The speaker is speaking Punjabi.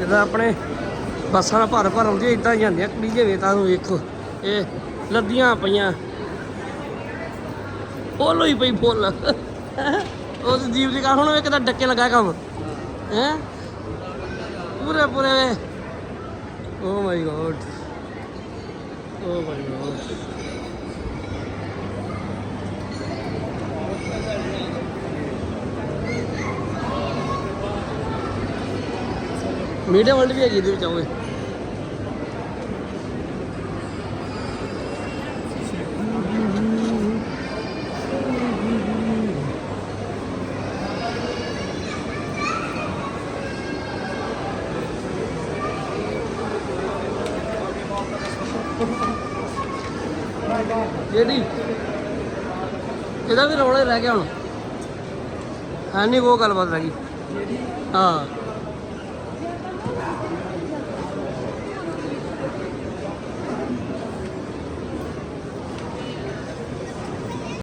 ਜਿੱਦਾਂ ਆਪਣੇ ਬੱਸਾਂ ਭਰ ਭਰ ਆਉਂਦੀਆਂ ਇਦਾਂ ਹੀ ਜਾਂਦੀਆਂ ਕੁੜੀ ਜੇ ਵੇਤਾ ਨੂੰ ਵੇਖੋ, ਇਹ ਲੱਦੀਆਂ ਪਈਆਂ। ਫੁੱਲ ਹੋਈ ਪਈ ਫੁੱਲ। ਉਸ ਜੀਵ ਦੀ ਕਾ ਹੁਣ ਵੇ ਕਿਦਾਂ ਡੱਕੇ ਲਗਾ ਕੰਮ। ਹੈ? ਪੂਰੇ ਪੂਰੇ ਓ my god oh my god medium world ਵੀ ਹੈਗੀ ਇਹਦੇ ਵਿੱਚ ਆਓਗੇ ਜਿਹੜੀ ਇਹਦਾ ਵੀ ਰੌਲਾ ਰਹਿ ਗਿਆ ਹੁਣ। ਹੈ ਉਹ ਗੱਲਬਾਤ ਰਹਿ ਗਈ। ਹਾਂ।